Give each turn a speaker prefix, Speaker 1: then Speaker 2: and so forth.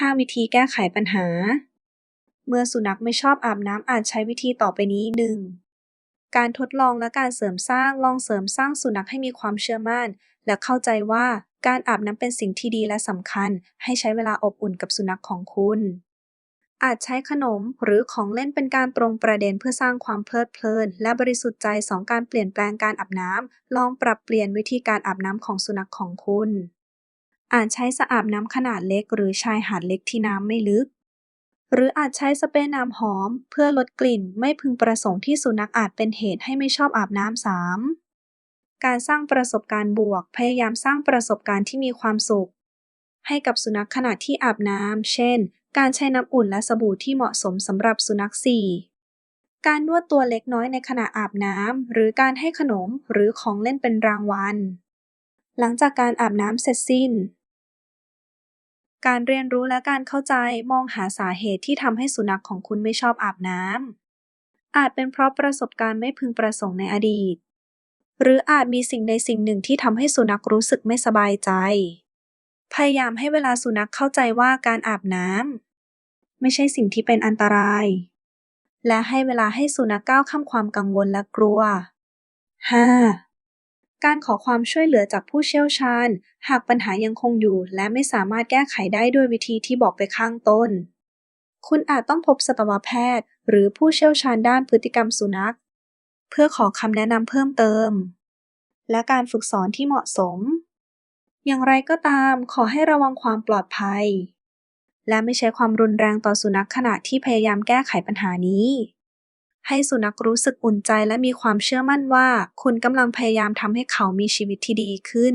Speaker 1: 5 วิธีแก้ไขปัญหา เมื่อสุนัขไม่ชอบอาบน้ำอาจใช้วิธีต่อไปนี้ 1. การทดลองและการเสริมสร้างลองเสริมสร้างสุนัขให้มีความเชื่อมั่น และเข้าใจว่าการอาบน้ำเป็นสิ่งที่ดีและสำคัญ ให้ใช้เวลาอบอุ่นกับสุนัขของคุณ อาจใช้ขนมหรือของเล่นเป็นการตรงประเด็นเพื่อสร้างความเพลิดเพลิน และบริสุทธิ์ใจสองการเปลี่ยนแปลงการอาบน้ำลองปรับเปลี่ยนวิธีการอาบน้ำของสุนัขของคุณ อาจใช้สระอาบน้ำขนาดเล็ก หรือชายหาดเล็กที่น้ำไม่ลึก หรืออาจใช้สเปรย์น้ำหอม เพื่อลดกลิ่นไม่พึงประสงค์ที่สุนัขอาจเป็นเหตุให้ไม่ชอบอาบน้ำ 3. การสร้างประสบการณ์บวก พยายามสร้างประสบการณ์ที่มีความสุข ให้กับสุนัขขณะที่อาบน้ำ เช่น การใช้น้ำอุ่นและสบู่ที่เหมาะสมสำหรับสุนัข 4. การนวดตัวเล็กน้อยในขณะอาบน้ำ หรือการให้ขนมหรือของเล่นเป็นรางวัล หลังจากการอาบน้ำเสร็จสิ้น การเรียนรู้และการเข้าใจมองหาสาเหตุที่ทำให้สุนัขของคุณไม่ชอบอาบน้ำ อาจเป็นเพราะประสบการณ์ไม่พึงประสงค์ในอดีต หรืออาจมีสิ่งใดสิ่งหนึ่งที่ทำให้สุนัขรู้สึกไม่สบายใจ พยายามให้เวลาสุนัขเข้าใจว่าการอาบน้ำไม่ใช่สิ่งที่เป็นอันตราย และให้เวลาให้สุนัขก้าวข้ามความกังวลและกลัว 5. การขอความช่วยเหลือจากผู้เชี่ยวชาญ หากปัญหายังคงอยู่ และไม่สามารถแก้ไขได้ด้วยวิธีที่บอกไปข้างต้น คุณอาจต้องพบสัตวแพทย์ หรือผู้เชี่ยวชาญด้านพฤติกรรมสุนัข เพื่อขอคำแนะนำเพิ่มเติม และการฝึกสอนที่เหมาะสม อย่างไรก็ตามขอให้ระวังความปลอดภัย และไม่ใช้ความรุนแรงต่อสุนัขขณะที่พยายามแก้ไขปัญหานี้ ให้สุนัขรู้สึกอุ่นใจและมีความเชื่อมั่นว่า คุณกำลังพยายามทำให้เขามีชีวิตที่ดีขึ้น